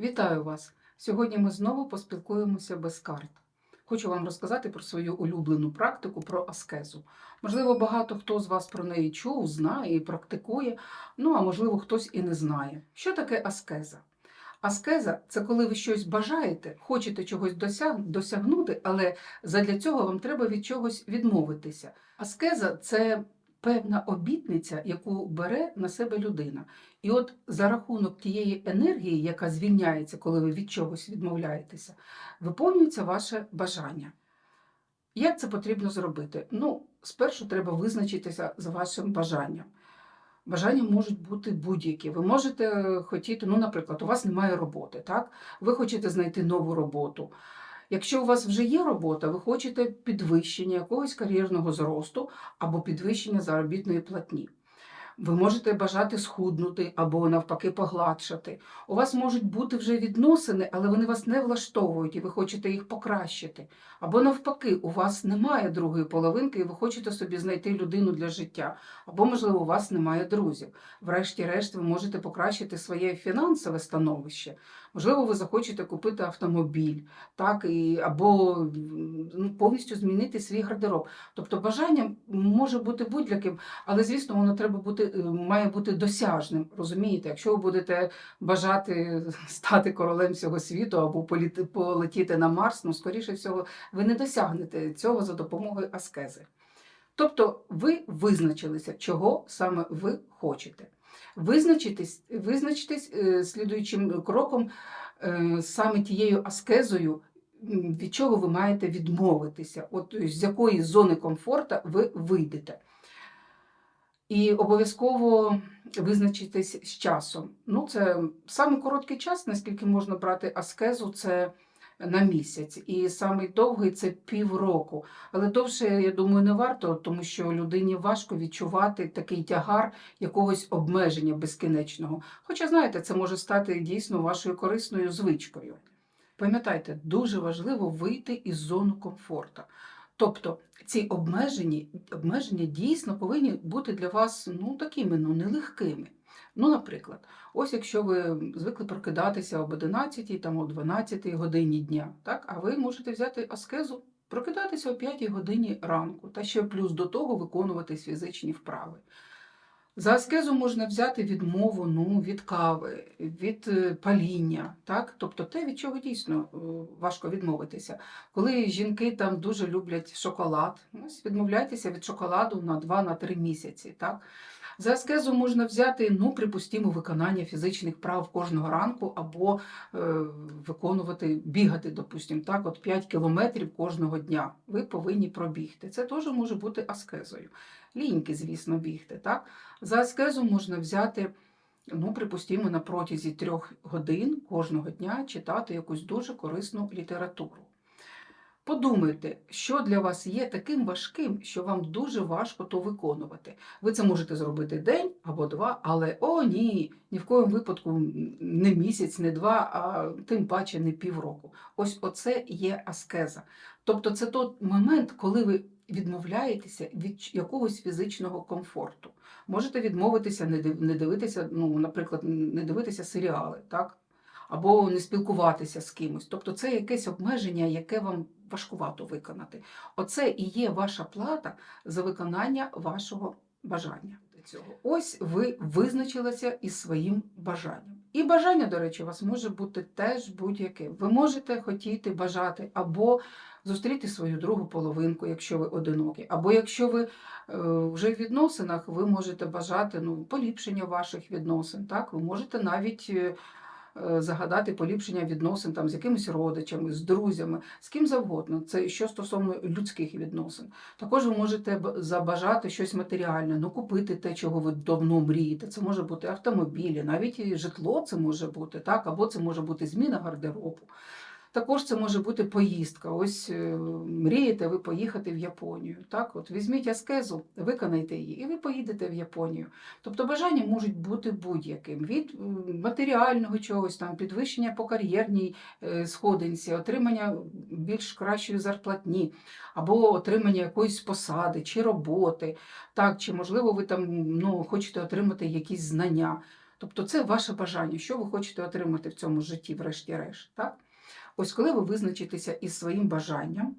Вітаю вас! Сьогодні ми знову поспілкуємося без карт. Хочу вам розказати про свою улюблену практику про аскезу. Можливо, багато хто з вас про неї чув, знає і практикує, ну а можливо, хтось і не знає. Що таке аскеза? Аскеза це коли ви щось бажаєте, хочете чогось досяг... досягнути, але задля цього вам треба від чогось відмовитися. Аскеза це певна обітниця, яку бере на себе людина. І от за рахунок тієї енергії, яка звільняється, коли ви від чогось відмовляєтеся, виповнюється ваше бажання. Як це потрібно зробити? Ну, спершу треба визначитися з вашим бажанням. Бажання можуть бути будь-які. Ви можете хотіти, ну, наприклад, у вас немає роботи, так? Ви хочете знайти нову роботу. Якщо у вас вже є робота, ви хочете підвищення якогось кар'єрного зросту або підвищення заробітної платні. Ви можете бажати схуднути або навпаки погладшати. У вас можуть бути вже відносини, але вони вас не влаштовують і ви хочете їх покращити. Або навпаки, у вас немає другої половинки, і ви хочете собі знайти людину для життя. Або, можливо, у вас немає друзів. Врешті-решт, ви можете покращити своє фінансове становище. Можливо, ви захочете купити автомобіль, так, і, або ну, повністю змінити свій гардероб. Тобто бажання може бути будь-яким, але, звісно, воно треба бути, е, має бути досяжним. Розумієте, якщо ви будете бажати стати королем всього світу або полетіти на Марс, ну, скоріше всього, ви не досягнете цього за допомогою аскези. Тобто ви визначилися, чого саме ви хочете. Визначитись, визначитись е, слідуючим кроком е, саме тією аскезою, від чого ви маєте відмовитися, от з якої зони комфорту ви вийдете. І обов'язково визначитись з часом. Ну, це саме короткий час, наскільки можна брати аскезу, це на місяць. І самий довгий це півроку. Але довше, я думаю, не варто, тому що людині важко відчувати такий тягар якогось обмеження безкінечного. Хоча, знаєте, це може стати дійсно вашою корисною звичкою. Пам'ятайте, дуже важливо вийти із зони комфорту. Тобто ці обмеження, обмеження дійсно повинні бути для вас ну, такими ну, нелегкими. Ну, наприклад, ось якщо ви звикли прокидатися об 11 там, о 12 годині дня, так, а ви можете взяти аскезу, прокидатися о 5 годині ранку, та ще плюс до того виконувати фізичні вправи. За аскезу можна взяти відмову ну, від кави, від е, паління, так? тобто те, від чого дійсно е, важко відмовитися. Коли жінки там дуже люблять шоколад, ось відмовляйтеся від шоколаду на 2-3 місяці. Так? За аскезу можна взяти, ну, припустимо, виконання фізичних прав кожного ранку або е, виконувати, бігати, допустимо, так, от 5 кілометрів кожного дня. Ви повинні пробігти. Це теж може бути аскезою. Ліньки, звісно, бігти. Так? За аскезу можна взяти, ну, припустимо, на протязі трьох годин кожного дня читати якусь дуже корисну літературу. Подумайте, що для вас є таким важким, що вам дуже важко то виконувати. Ви це можете зробити день або два, але о, ні, ні в коєму випадку не місяць, не два, а тим паче не півроку. Ось оце є аскеза. Тобто це той момент, коли ви відмовляєтеся від якогось фізичного комфорту. Можете відмовитися, не дивитися, ну, наприклад, не дивитися серіали, так? або не спілкуватися з кимось. Тобто це якесь обмеження, яке вам важкувато виконати. Оце і є ваша плата за виконання вашого бажання. Цього. Ось ви визначилися із своїм бажанням. І бажання, до речі, у вас може бути теж будь-яке. Ви можете хотіти бажати або зустріти свою другу половинку, якщо ви одинокі, або якщо ви е, вже в відносинах, ви можете бажати ну, поліпшення ваших відносин. Так? Ви можете навіть е, е, загадати поліпшення відносин там, з якимись родичами, з друзями, з ким завгодно. Це що стосовно людських відносин. Також ви можете забажати щось матеріальне, ну купити те, чого ви давно мрієте. Це може бути автомобілі, навіть житло це може бути, так, або це може бути зміна гардеробу. Також це може бути поїздка. Ось е, мрієте ви поїхати в Японію. Так, от візьміть аскезу, виконайте її, і ви поїдете в Японію. Тобто бажання можуть бути будь-яким від матеріального чогось, там підвищення по кар'єрній е, сходинці, отримання більш кращої зарплатні, або отримання якоїсь посади чи роботи, так, чи можливо ви там ну, хочете отримати якісь знання. Тобто це ваше бажання, що ви хочете отримати в цьому житті, врешті-решт. Так? Ось коли ви визначитеся із своїм бажанням,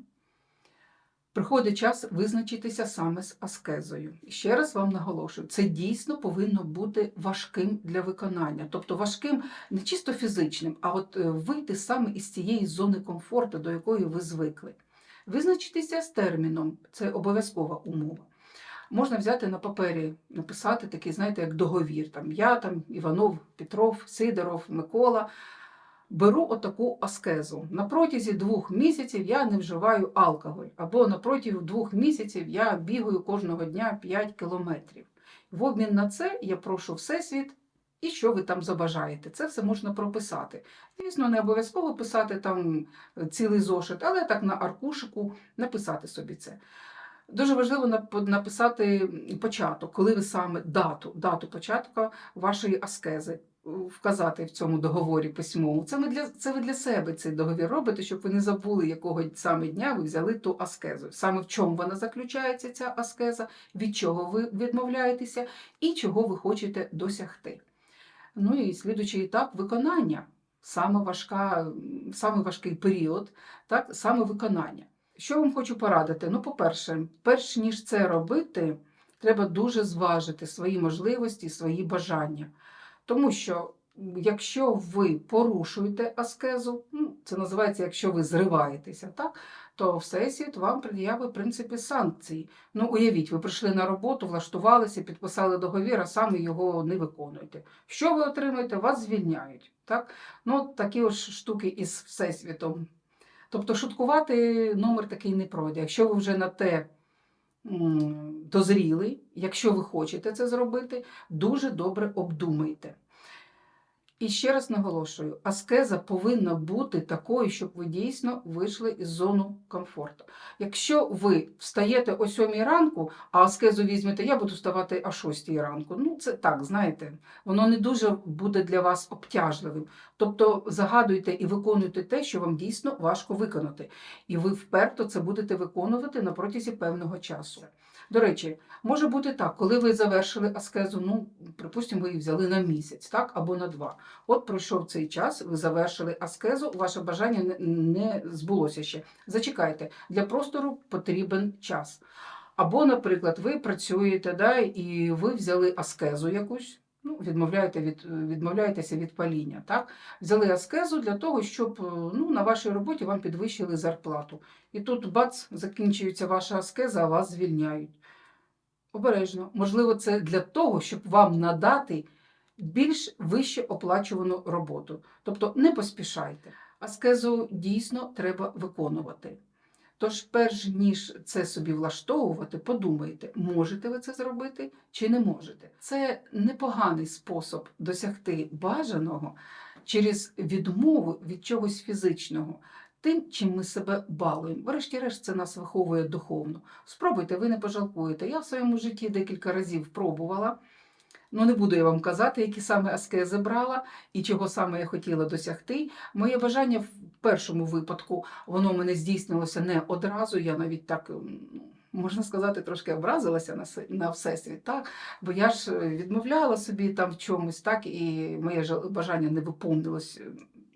приходить час визначитися саме з аскезою. І ще раз вам наголошую, це дійсно повинно бути важким для виконання. Тобто важким не чисто фізичним, а от е, вийти саме із цієї зони комфорту, до якої ви звикли. Визначитися з терміном це обов'язкова умова. Можна взяти на папері, написати такий, знаєте, як договір. Там, я, там, Іванов, Петров, Сидоров, Микола. Беру отаку аскезу. На протязі двох місяців я не вживаю алкоголь, або на протязі двох місяців я бігаю кожного дня 5 кілометрів. В обмін на це я прошу Всесвіт, і що ви там забажаєте. Це все можна прописати. Звісно, не обов'язково писати там цілий зошит, але так на аркушику написати собі це. Дуже важливо написати початок, коли ви саме дату, дату початку вашої аскези вказати в цьому договорі письмовому. Це, ми для, це ви для себе цей договір робите, щоб ви не забули, якого саме дня ви взяли ту аскезу. Саме в чому вона заключається, ця аскеза, від чого ви відмовляєтеся і чого ви хочете досягти. Ну і слідуючий етап виконання. Саме, важка, саме важкий період, так, саме виконання. Що вам хочу порадити? Ну, по-перше, перш ніж це робити, треба дуже зважити свої можливості, свої бажання. Тому що якщо ви порушуєте аскезу, ну, це називається, якщо ви зриваєтеся, так, то Всесвіт вам пред'явить в принципі санкції. Ну, уявіть, ви прийшли на роботу, влаштувалися, підписали договір, а самі його не виконуєте. Що ви отримаєте? Вас звільняють. Так? Ну, такі ось штуки із Всесвітом. Тобто шуткувати номер такий не пройде. Якщо ви вже на те м, дозріли, якщо ви хочете це зробити, дуже добре обдумайте. І ще раз наголошую, аскеза повинна бути такою, щоб ви дійсно вийшли із зону комфорту. Якщо ви встаєте о 7 ранку, а аскезу візьмете, я буду вставати о 6 ранку. Ну, це так, знаєте, воно не дуже буде для вас обтяжливим. Тобто загадуйте і виконуйте те, що вам дійсно важко виконати. І ви вперто це будете виконувати на протязі певного часу. До речі, може бути так, коли ви завершили аскезу, ну, припустимо, ви її взяли на місяць, так, або на два. От пройшов цей час, ви завершили аскезу, ваше бажання не, збулося ще. Зачекайте, для простору потрібен час. Або, наприклад, ви працюєте, да, і ви взяли аскезу якусь. Ну, відмовляєте від, відмовляєтеся від паління. Так? Взяли аскезу для того, щоб е, ну, на вашій роботі вам підвищили зарплату. І тут бац, закінчується ваша аскеза, а вас звільняють. Обережно. Можливо, це для того, щоб вам надати більш вище оплачувану роботу. Тобто не поспішайте. Аскезу дійсно треба виконувати. Тож, перш ніж це собі влаштовувати, подумайте, можете ви це зробити чи не можете. Це непоганий спосіб досягти бажаного через відмову від чогось фізичного. Тим, чим ми себе балуємо. Врешті-решт, це нас виховує духовно. Спробуйте, ви не пожалкуєте. Я в своєму житті декілька разів пробувала. Ну, не буду я вам казати, які саме аскези брала і чого саме я хотіла досягти. Моє бажання першому випадку воно мене здійснилося не одразу. Я навіть так, ну, можна сказати, трошки образилася на, на всесвіт, так? бо я ж е, відмовляла собі там в чомусь, так, і моє жа- бажання не виповнилось е,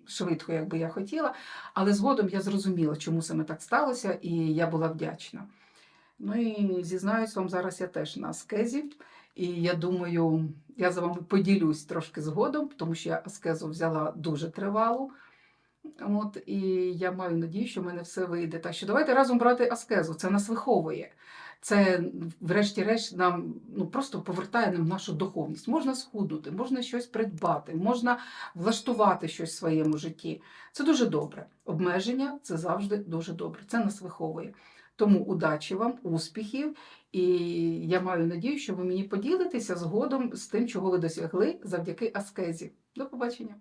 швидко, як би я хотіла. Але згодом я зрозуміла, чому саме так сталося, і я була вдячна. Ну і зізнаюсь вам, зараз я теж на аскезі. І я думаю, я за вами поділюсь трошки згодом, тому що я аскезу взяла дуже тривалу. От, і я маю надію, що в мене все вийде. Так що давайте разом брати аскезу. Це нас виховує. Це, врешті-решт, нам ну, просто повертає нам нашу духовність. Можна схуднути, можна щось придбати, можна влаштувати щось в своєму житті. Це дуже добре. Обмеження це завжди дуже добре. Це нас виховує. Тому удачі вам, успіхів, і я маю надію, що ви мені поділитеся згодом з тим, чого ви досягли завдяки аскезі. До побачення!